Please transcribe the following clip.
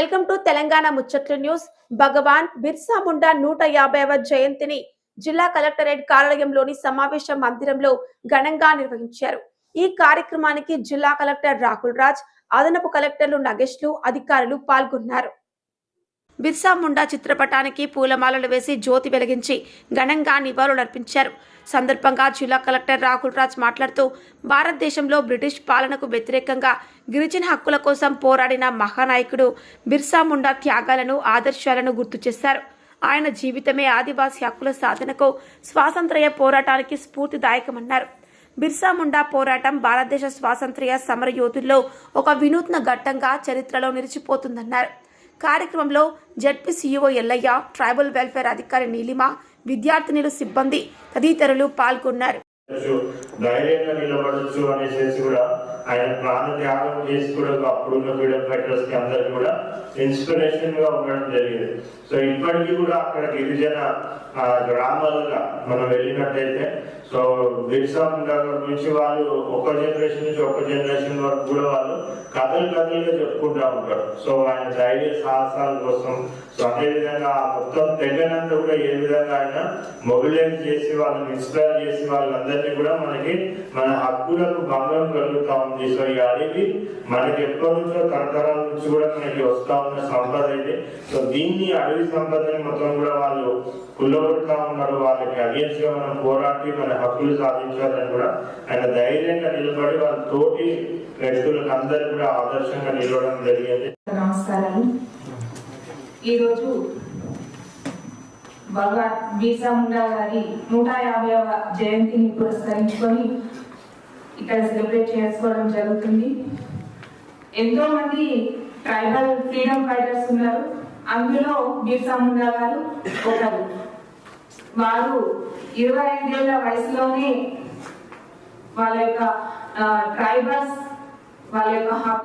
Welcome to Telangana ముచ్చట్లు news. Bhagwan Birsa Munda నూట యాభైవ జయంతిని జిల్లా కలెక్టరేట్ కార్యాలయంలోని సమావేశ మందిరంలో ఘనంగా నిర్వహించారు. ఈ కార్యక్రమానికి జిల్లా కలెక్టర్ రాహుల్ రాజ్ అదనపు కలెక్టర్లు నగేష్లు అధికారులు పాల్గొన్నారు. బిర్సా ముండా చిత్రపటానికి పూలమాలలు వేసి జ్యోతి వెలిగించి ఘనంగా నివాళులర్పించారు. సందర్భంగా జిల్లా కలెక్టర్ రాహుల్ రాజ్ మాట్లాడుతూ భారతదేశంలో బ్రిటిష్ పాలనకు వ్యతిరేకంగా గిరిజన హక్కుల కోసం పోరాడిన మహానాయకుడు బిర్సా ముండా త్యాగాలను ఆదర్శాలను గుర్తు చేశారు. ఆయన జీవితమే ఆదివాసీ హక్కుల సాధనకు స్వాతంత్ర్య పోరాటానికి స్ఫూర్తిదాయకమన్నారు. బిర్సా ముండా పోరాటం భారతదేశ స్వాతంత్ర్య సమరయోధుల్లో ఒక వినూత్న ఘట్టంగా చరిత్రలో నిలిచిపోతుందన్నారు. కార్యక్రమంలో ZP CEO Ellaiah tribal welfare అధికారి నీలిమ విద్యార్థినులు సిబ్బంది తదితరులు పాల్గొన్నారు. ధైర్యంగా నిలబడచ్చు అనేసి కూడా ఆయన ప్రాణ త్యాగం చేసి కూడా అప్పుడున్న ఫ్రీడమ్ ఫైటర్స్కి అందరు కూడా ఇన్స్పిరేషన్గా ఉండడం జరిగింది. సో ఇప్పటికీ కూడా అక్కడ గిరిజన గ్రామాలుగా మనం వెళ్ళినట్టయితే సో నుంచి వాళ్ళు ఒక జనరేషన్ నుంచి ఒక జనరేషన్ వరకు కూడా వాళ్ళు కథలు కథలుగా చెప్పుకుంటా ఉంటారు. సో ఆయన ధైర్య సాహసాల కోసం సో అదే విధంగా ఆ మొత్తం తెగనంతా కూడా ఏ విధంగా ఆయన మొబిలైజ్ చేసి వాళ్ళని ఇన్స్పైర్ చేసి వాళ్ళందరినీ కూడా మనకి మన హక్కులకు భంగం కలుగుతా ఉంది. సో ఈ అడవి మనకి ఎప్పటి నుంచో తరతరాల నుంచి కూడా మనకి వస్తా ఉన్న సంపద ఇది. సో దీన్ని అడవి సంపదని మొత్తం కూడా వాళ్ళు కుల్లగొడతా ఉన్నారు. వాళ్ళకి అగేన్స్ట్గా మనం పోరాటి మన హక్కులు సాధించాలని కూడా ఆయన ధైర్యంగా నిలబడి వాళ్ళ తోటి వ్యక్తులకు అందరు కూడా ఆదర్శంగా నిలవడం జరిగింది. నమస్కారం ఈరోజు భగవాన్ బీసా ముండా గారి నూట యాభైవ జయంతిని పురస్కరించుకొని ఇక్కడ సెలబ్రేట్ చేసుకోవడం జరుగుతుంది. ఎంతో మంది ట్రైబల్ ఫ్రీడమ్ ఫైటర్స్ ఉన్నారు. అందులో బీర్సా ముండా గారు ఒకరు. వారు ఇరవై ఐదేళ్ళ వయసులోనే వాళ్ళ యొక్క ట్రైబల్స్ వాళ్ళ యొక్క హక్కు